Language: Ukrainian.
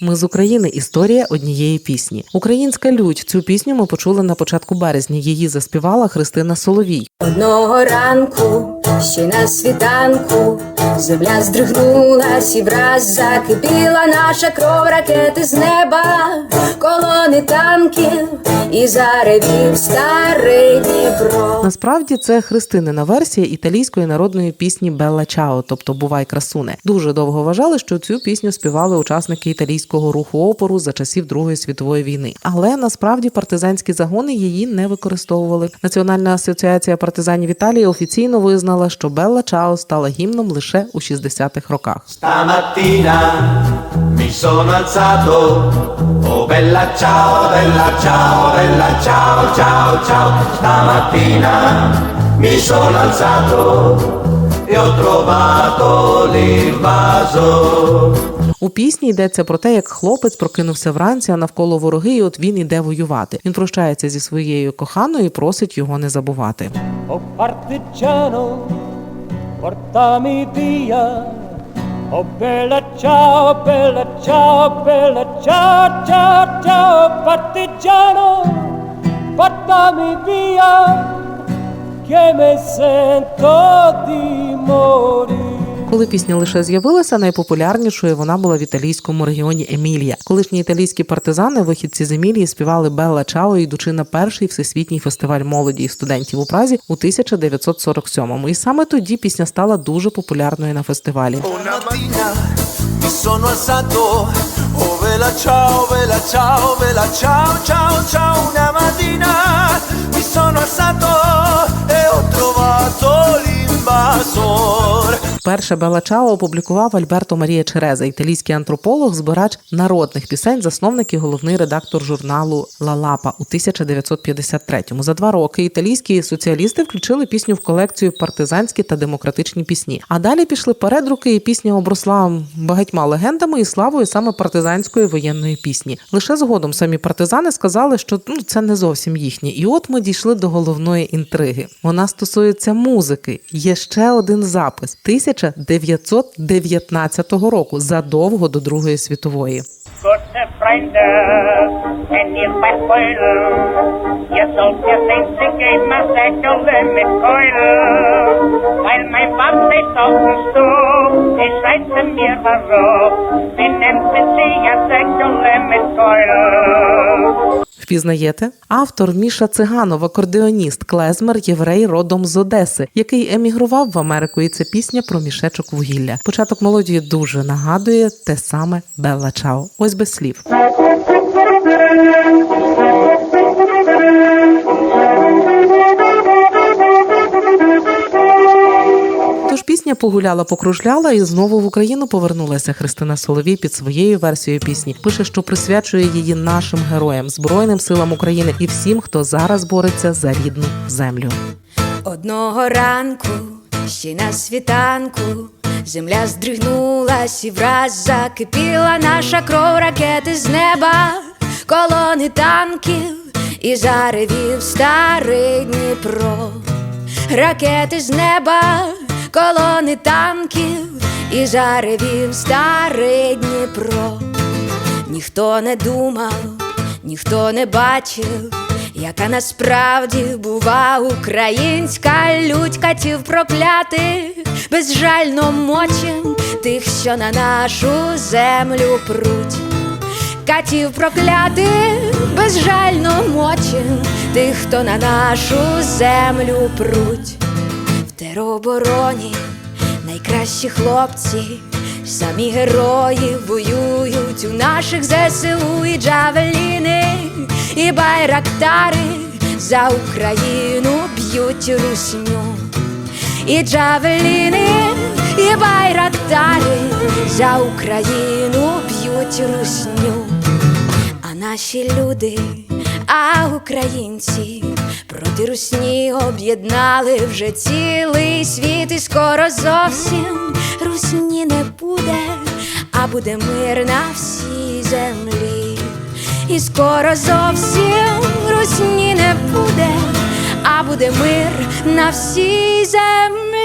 Ми з України історія однієї пісні. Українська лють. Цю пісню ми почули на початку березня. Її заспівала Христина Соловій. Одного ранку, ще на світанку, земля здригнулась і враз закипіла наша кров ракети з неба, колони танків і заревів старий Дніпро. Насправді це Христинина версія італійської народної пісні Белла Чао, тобто Бувай красуне. Дуже довго вважали, що цю пісню співали учасники італійського руху опору за часів Другої світової війни. Але насправді партизанські загони її не використовували. Національна асоціація партизанів Італії офіційно визнала, що Белла Чао стала гімном лише у 60-х роках. Stamattina mi sono alzato, bella ciao, bella ciao, bella ciao, ciao, ciao. Stamattina mi sono alzato e ho trovato l'invaso. У пісні йдеться про те, як хлопець прокинувся вранці, а навколо вороги, і от він іде воювати. Він прощається зі своєю коханою і просить його не забувати. Oh partigiano, portami via. Oh bella ciao, bella ciao, bella ciao, ciao, ciao, partigiano, portami via, che mi sento di morire. Коли пісня лише з'явилася, найпопулярнішою вона була в італійському регіоні Емілія. Колишні італійські партизани, вихідці з Емілії, співали Белла Чао, йдучи на перший всесвітній фестиваль молоді і студентів у Празі у 1947-му. І саме тоді пісня стала дуже популярною на фестивалі. Mi sono alzato, e ho trovato l'invasor. Перше Белла Чао опублікував Альберто Марія Череза, італійський антрополог, збирач народних пісень, засновник і головний редактор журналу Ла Лапа у 1953-му. За два роки італійські соціалісти включили пісню в колекцію партизанські та демократичні пісні. А далі пішли передруки, і пісня обросла багатьма легендами і славою саме партизанської воєнної пісні. Лише згодом самі партизани сказали, що ну це не зовсім їхнє. І от ми дійшли до головної інтриги. Вона стосується музики. Є ще один запис 1919 року, задовго до Другої світової. Ich mir warum, wenn nemsen sie ja seid mit Keulen. Впізнаєте? Автор Міша Циганов, акордеоніст, клезмер, єврей родом з Одеси, який емігрував в Америку. І це пісня про мішечок вугілля. Початок мелодії дуже нагадує те саме Белла Чао. Ось без слів. Пісня погуляла, покружляла і знову в Україну повернулася Христина Соловій під своєю версією пісні. Пише, що присвячує її нашим героям, Збройним силам України і всім, хто зараз бореться за рідну землю. Одного ранку, ще на світанку, земля здригнулась і враз закипіла наша кров ракети з неба, колони танків і заревів старий Дніпро. Ракети з неба, колони танків і заревів старий Дніпро. Ніхто не думав, ніхто не бачив, яка насправді бува українська лють катів проклятих, безжально мочим тих, що на нашу землю пруть. Катів проклятих, безжально мочим тих, хто на нашу землю пруть. Теробороні найкращі хлопці, самі герої воюють у наших ЗСУ і джавеліни, і байрактари за Україну б'ють русню. І джавеліни, і байрактари за Україну б'ють русню. А наші люди, а українці проти русні об'єднали вже цілий світ, і скоро зовсім русні не буде, а буде мир на всій землі. І скоро зовсім русні не буде, а буде мир на всій землі.